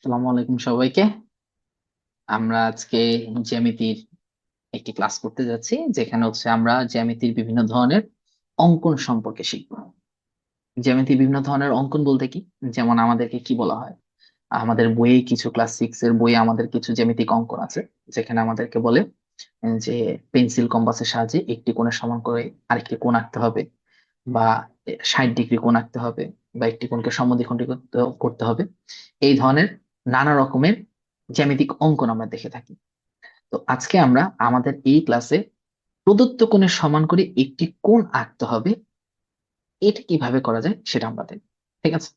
আসসালামু আলাইকুম সবাইকে। আমরা আজকে জ্যামিতির একটি ক্লাস করতে যাচ্ছি, যেখানে হচ্ছে আমরা জ্যামিতির বিভিন্ন ধরনের অঙ্কন সম্পর্কে শিখব। জ্যামিতির বিভিন্ন ধরনের অঙ্কন বলতে কি? যেমন আমাদেরকে কি বলা হয়? আমাদের বইয়ে কিছু ক্লাস সিক্স এর বইয়ে আমাদের কিছু জ্যামিতিক অঙ্কন আছে, যেখানে আমাদেরকে বলে যে পেন্সিল কম্পাসের সাহায্যে একটি কোণের সমান করে আরেকটি কোণ আঁকতে হবে, বা ষাট ডিগ্রি কোণ আঁকতে হবে, বা একটি কোণকে সমদ্বিখণ্ডিত করতে হবে। এই ধরনের নানা রকমের জ্যামিতিক অঙ্কন আমরা দেখে থাকি। তো আজকে আমরা আমাদের এই ক্লাসে প্রদত্ত কোণের সমান করে একটি কোণ আঁকতে হবে। এটা কীভাবে করা যায় সেটা আমরা দেখব, ঠিক আছে?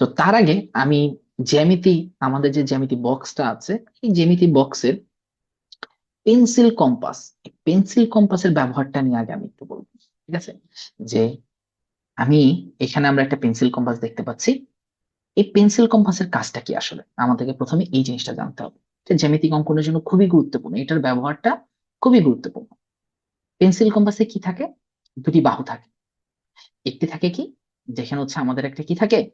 তো তার আগে আমি জ্যামিতি, আমাদের যে জ্যামিতি বক্সটা আছে, এই জ্যামিতি বক্সের পেন্সিল কম্পাস পেন্সিল কম্পাসের ব্যবহারটা নিয়ে আগে আমি একটু বলব, ঠিক আছে? যে আমি এখানে আমরা একটা পেন্সিল কম্পাস দেখতে পাচ্ছি। এই পেন্সিল কম্পাসের কাজটা কি আসলে? আমাদেরকে প্রথমে এই জিনিসটা জানতে হবে। জ্যামিতিক অঙ্কনের জন্য খুবই গুরুত্বপূর্ণ, এটার ব্যবহারটা খুবই গুরুত্বপূর্ণ। পেন্সিল কম্পাসে কি থাকে? দুটি বাহু থাকে। একটি থাকে কি? যেখানে হচ্ছে আমাদের একটা কি থাকে?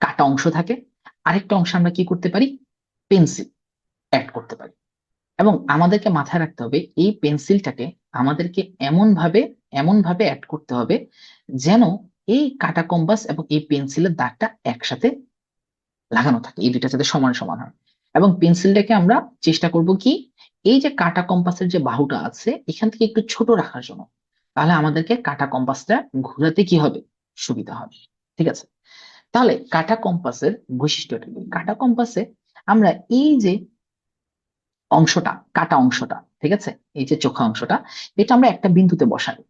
কাটা অংশ থাকে। আরেকটা অংশ আমরা কি করতে পারি? পেন্সিল অ্যাড করতে পারি। এবং আমাদেরকে মাথায় রাখতে হবে, এই পেন্সিলটাকে আমাদেরকে এমন ভাবে এমন ভাবে অ্যাড করতে হবে যেন এই কাটা কম্পাস এবং এই পেন্সিলের দাগটা একসাথে লাগানো থাকে। এই দুইটা যাতে সমান সমান হয়। এবং পেন্সিলটাকে আমরা চেষ্টা করব কি, এই যে কাটা কম্পাসের যে বাহুটা আছে, এখান থেকে একটু ছোট রাখার জন্য। তাহলে আমাদেরকে কাটা কম্পাসটা ঘোরাতে কি হবে? সুবিধা হবে। ঠিক আছে? তাহলে কাটা কম্পাসের বৈশিষ্ট্যটা কি? কাটা কম্পাসে আমরা এই যে অংশটা, কাটা অংশটা, ঠিক আছে? এই যে চোখা অংশটা, এটা আমরা একটা বিন্দুতে বসাই।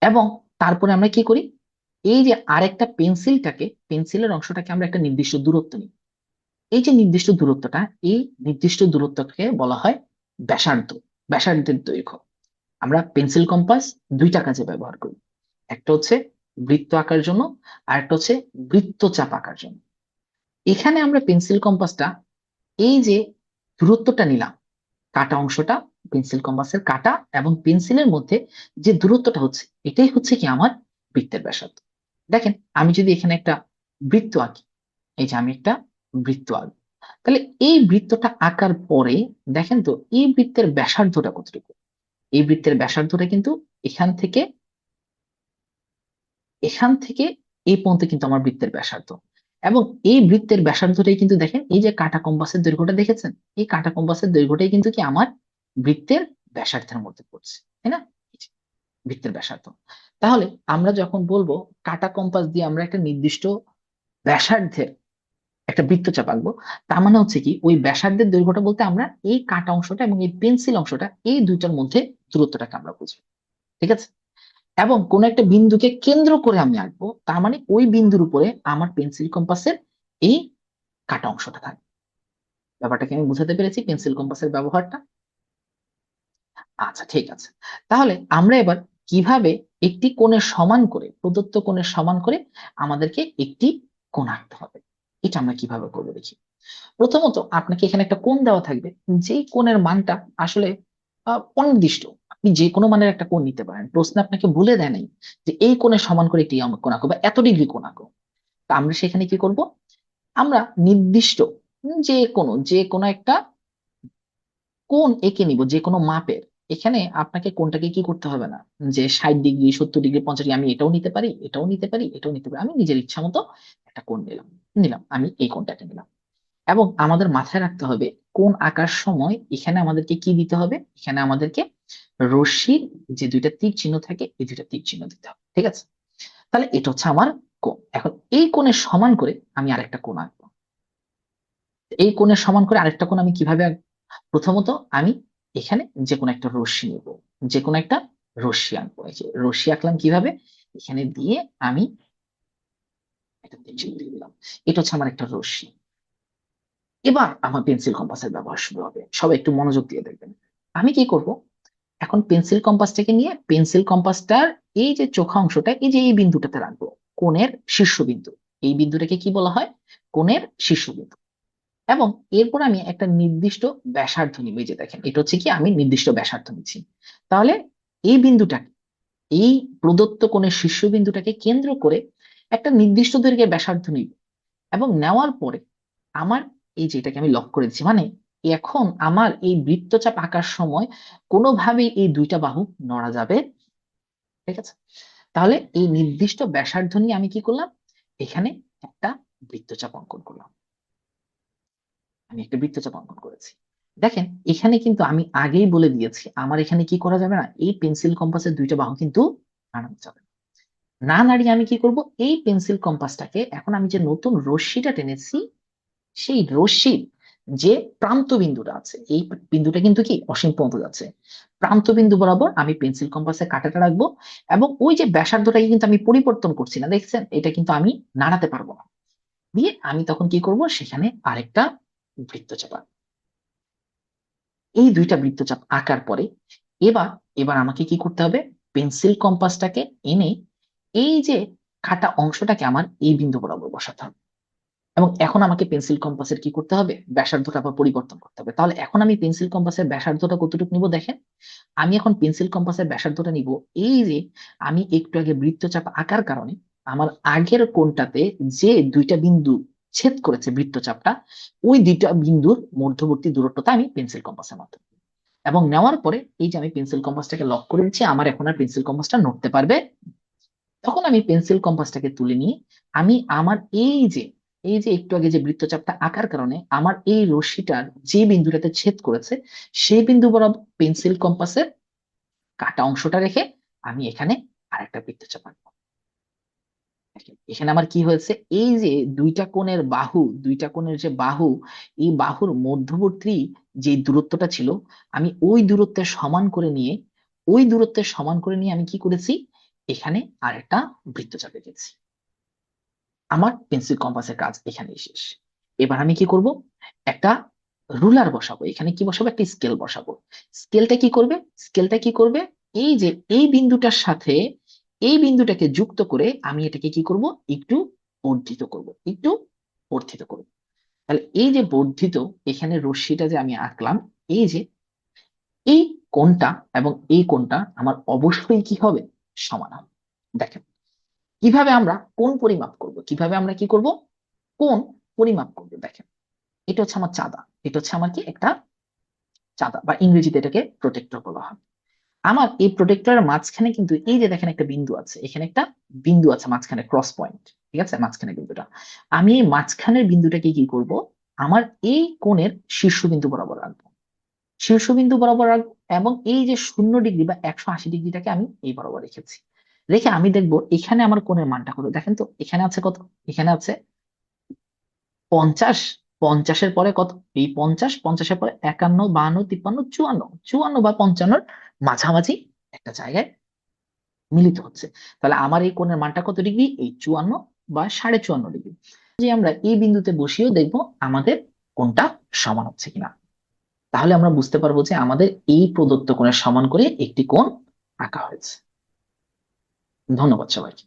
এবং তারপরে আমরা কি করি? এই যে আরেকটা পেন্সিলটাকে, পেন্সিলের অংশটাকে আমরা একটা নির্দিষ্ট দূরত্ব নিই। এই যে নির্দিষ্ট দূরত্বটা, এই নির্দিষ্ট দূরত্বকে বলা হয় ব্যাসার্ধ, ব্যাসার্ধের দৈর্ঘ্য। আমরা পেন্সিল কম্পাস দুইটা কাজে ব্যবহার করি। একটা হচ্ছে বৃত্ত আঁকার জন্য, আর একটা হচ্ছে বৃত্তচাপ আঁকার জন্য। এখানে আমরা পেন্সিল কম্পাসটা এই যে দূরত্বটা নিলাম কাটা অংশটা পেন্সিল কম্পাসের কাটা এবং পেন্সিলের মধ্যে যে দূরত্বটা হচ্ছে, এটাই হচ্ছে কি আমার বৃত্তের ব্যাসার্ধ। দেখেন, আমি যদি এখানে একটা বৃত্ত আঁকি, এই যে আমি একটা বৃত্ত আঁকবো, তাহলে এই বৃত্তটা আঁকার পরে দেখেন তো, এই বৃত্তের ব্যাসার্ধটা কতটুকু? এই বৃত্তের ব্যাসার্ধটা কিন্তু এখান থেকে এখান থেকে এই পর্যন্ত কিন্তু আমার বৃত্তের ব্যাসার্ধ। এবং এই বৃত্তের ব্যাসার্ধটাই কিন্তু দেখেন, এই যে কাটা কম্পাসের দৈর্ঘ্যটা দেখেছেন? এই কাটা কম্পাসের দৈর্ঘ্যটাই কিন্তু কি আমার বৃত্তের ব্যাসার্ধের মধ্যে পড়ছে, তাই না? বৃত্তের ব্যাসার্ধ। তাহলে আমরা যখন বলব কাটা কম্পাস দিয়ে আমরা একটা নির্দিষ্ট ব্যাসার্ধের একটা বৃত্তচাপ আঁকবো তার মানে হচ্ছে কি, ওই ব্যাসার্ধের দৈর্ঘ্যটা বলতে আমরা এই কাটা অংশটা এবং এই পেন্সিল অংশটা এই দুইটার মধ্যে দূরত্বটাকে আমরা বুঝব। ঠিক আছে? এবং কোন একটা বিন্দুকে কেন্দ্র করে আমি আঁকবো, তার মানে ওই বিন্দুর উপরে আমার পেন্সিল কম্পাসের এই কাটা অংশটা থাকবে। ব্যাপারটাকে আমি বুঝাতে পেরেছি পেন্সিল কম্পাসের ব্যবহারটা। আচ্ছা ঠিক আছে। তাহলে আমরা এবার কীভাবে একটি কোণের সমান করে, প্রদত্ত কোণের সমান করে আমাদেরকে একটি কোণ আঁকতে হবে? এটা আমরা কীভাবে করব দেখি। প্রথমত আপনাকে এখানে একটা কোণ দেওয়া থাকবে, যেই কোণের মানটা আসলে অনির্দিষ্ট। আপনি যে কোনো মানের একটা কোণ নিতে পারেন। প্রশ্ন আপনাকে বলে দেয় নাই যে এই কোণের সমান করে একটি কোণ আঁকো বা এত ডিগ্রি কোণ আঁকো। তা আমরা সেখানে কি করব? আমরা নির্দিষ্ট যে কোনো যে কোনো একটা কোণ এঁকে নিব যে কোনো মাপের। এখানে আপনাকে কোনটাকে কি করতে হবে না? যে ষাট ডিগ্রি, সত্তর ডিগ্রি, পঞ্চাশ আমি এটাও নিতে পারি, এটাও নিতে পারি, এটাও নিতে পারি। আমি নিজের ইচ্ছা মতো একটা কোণ নিলাম নিলাম, আমি এই কোণটাকে নিলাম। এবং আমাদের মাথায় রাখতে হবে কোন আঁকার সময় এখানে আমাদেরকে কি দিতে হবে? এখানে আমাদেরকে রশ্মির যে দুইটা তীর চিহ্ন থাকে, এই দুইটা তীর চিহ্ন দিতে হবে, ঠিক আছে? তাহলে এটা হচ্ছে আমার কোণ। এখন এই কোণের সমান করে আমি আরেকটা কোণ আঁকবো। এই কোণের সমান করে আরেকটা কোণ আমি কীভাবে প্রথমত আমি এখানে যে কোনো একটা রশ্মি নেব, যে কোনো একটা রশ্মি আঁকবো। এই যে রশ্মি আঁকলাম কীভাবে? এখানে দিয়ে আমি এটা হচ্ছে আমার একটা রশ্মি। এবার আমার পেন্সিল, কম্পাসের ব্যবহার শুরু হবে। সবাই একটু মনোযোগ দিয়ে দেখবেন। আমি কি করব? এখন পেন্সিল কম্পাসটাকে নিয়ে পেন্সিল কম্পাসটার এই যে চোখা অংশটা, এই যে এই বিন্দুটাতে রাখব, কোণের শীর্ষবিন্দু এই বিন্দুটাকে কি বলা হয়? কোণের শীর্ষবিন্দু এবং এরপর আমি একটা নির্দিষ্ট ব্যাসার্ধ নিব যে দেখেন, এটা হচ্ছে কি, আমি নির্দিষ্ট ব্যাসার্ধ নিচ্ছি। তাহলে এই বিন্দুটাকে, এই প্রদত্ত কোণের শীর্ষবিন্দুটাকে কেন্দ্র করে একটা নির্দিষ্ট দৈর্ঘ্যের ব্যাসার্ধ নিব। এবং নেওয়ার পরে আমার এই যে এটাকে আমি লক করে দিচ্ছি মানে এখন আমার এই বৃত্তচাপ আঁকার সময় কোনোভাবেই এই দুইটা বাহু নড়া যাবে। ঠিক আছে? তাহলে এই নির্দিষ্ট ব্যাসার্ধ নিয়ে আমি কি করলাম? এখানে একটা বৃত্তচাপ অঙ্কন করলাম। আমি একটা বৃত্তচাপ অঙ্কন করেছি। দেখেন, এখানে কিন্তু আমি আগেই বলে দিয়েছি, আমার এখানে কি করা যাবে না? এই পেন্সিল কম্পাসের দুইটা বাহু কিন্তু নাড়ানো যাবে। না। নাড়িয়ে আমি কি করব? এই পেন্সিল কম্পাসটাকে এখন আমি যে নতুন রশ্মিটা টেনেছি, সেই রশ্মির যে প্রান্ত বিন্দুটা আছে, এই বিন্দুটা কিন্তু কি? অসীম পর্যন্ত যাচ্ছে। প্রান্ত বিন্দু বরাবর আমি পেন্সিল কম্পাসে কাঁটাটা রাখব এবং ওই যে ব্যাসার্ধটাকে কিন্তু আমি পরিবর্তন করছি না, দেখছেন? এটা কিন্তু আমি নাড়াতে পারব না। দিয়ে আমি তখন কি করব? সেখানে আরেকটা বৃত্তচাপ। এই দুইটা বৃত্তচাপ আঁকার পরে এবার এবার আমাকে কি করতে হবে? পেন্সিল কম্পাসটাকে এনে এই যে কাটা অংশটাকে আমার এই বিন্দু বরাবর বসাতে হবে। এবং এখন আমাকে পেন্সিল কম্পাসের কি করতে হবে? ব্যাসার্ধটা আবার পরিবর্তন করতে হবে। তাহলে এখন আমি পেন্সিল কম্পাসের ব্যাসার্ধটা কতটুকু নিব দেখেন? আমি এখন পেন্সিল কম্পাসের ব্যাসার্ধটা নিব এই যে আমি একটু আগে বৃত্তচাপ আঁকার কারণে আমার আগের কোনটাতে যে দুইটা বিন্দু ছেদ করেছে বৃত্তচাপটা, ওই দুইটা বিন্দুর মধ্যবর্তী দূরত্বটা আমি পেন্সিল কম্পাসের মাধ্যমে এবং নেওয়ার পরে এই যে আমি পেন্সিল কম্পাসটাকে লক করে দিচ্ছি, আমার এখন আর পেন্সিল কম্পাসটা নড়তে পারবে? তখন আমি পেন্সিল কম্পাসটাকে তুলে নিয়ে আমি আমার এই যে এই যে একটু আগে যে বৃত্তচাপটা আঁকার কারণে আমার এই রশ্মিটার যে বিন্দুটাতে ছেদ করেছে, সেই বিন্দু বরাবর পেন্সিল কম্পাসের কাটা অংশটা রেখে আমি এখানে আরেকটা বৃত্তচাপ আঁকবো। এখানে আমার কি হয়েছে? এই যে দুইটা কোণের বাহু, দুইটা কোণের যে বাহু, এই বাহুর মধ্যবর্তী যে দূরত্বটা ছিল, আমি ওই দূরত্বের সমান করে নিয়ে, ওই দূরত্বের সমান করে নিয়ে আমি কি করেছি? এখানে আরেকটা বৃত্তচাপ এঁকেছি। আমার পেন্সিল কম্পাসের কাজ এখানেই শেষ। এবার আমি কি করব? একটা রুলার বসাবো। এখানে কি বসাবো? একটা স্কেল বসাবো। স্কেলটা কি করবে? স্কেলটা কি করবে? এই যে, এই বিন্দুটার সাথে, এই বিন্দুটাকে যুক্ত করে আমি এটাকে কি করব? একটু বর্ধিত করব। একটু বর্ধিত করব। তাহলে এই যে বর্ধিত, এখানে রশ্মিটা যে আমি আঁকলাম, এই যে, এই কোনটা এবং এই কোনটা আমার অবশ্যই কি হবে? সমান হবে। দেখেন, কীভাবে আমরা কোন পরিমাপ করব? কীভাবে আমরা কি করব? কোন পরিমাপ করব? দেখেন, এটা হচ্ছে আমার চাঁদা। এটা হচ্ছে আমার কি একটা চাঁদা, বা ইংরেজিতে এটাকে প্রোটেক্টর বলা হয়। আমার এই প্রোটেক্টরের মাঝখানে কিন্তু এই যে দেখেন একটা বিন্দু আছে, এখানে একটা বিন্দু আছে, মাঝখানে ক্রস পয়েন্ট ঠিক আছে? মাঝখানে বিন্দুটা। আমি এই মাঝখানের বিন্দুটাকে কি করব? আমার এই কোণের শীর্ষবিন্দু বরাবর রাখব। শীর্ষবিন্দু বরাবর রাখব এবং এই যে শূন্য ডিগ্রি বা একশো আশি ডিগ্রিটাকে আমি এই বরাবর রেখেছি। রেখে আমি দেখব এখানে আমার কোণের মানটা কত। দেখেন তো, এখানে আছে কত? এখানে আছে পঞ্চাশ। পঞ্চাশের পরে কত? এই পঞ্চাশ, পঞ্চাশের পরে একান্ন, বাহান্ন, তিপ্পান্ন, চুয়ান্ন। চুয়ান্ন বা পঞ্চান্নর মাঝামাঝি একটা জায়গায় মিলিত হচ্ছে। তাহলে আমার এই কোণের মানটা কত ডিগ্রি? এই চুয়ান্ন বা সাড়ে চুয়ান্ন ডিগ্রি। যে আমরা এই বিন্দুতে বসিয়েও দেখব আমাদের কোনটা সমান হচ্ছে কিনা। তাহলে আমরা বুঝতে পারব যে আমাদের এই প্রদত্ত কোণের সমান করে একটি কোণ আঁকা হয়েছে। ধন্যবাদ সবাইকে।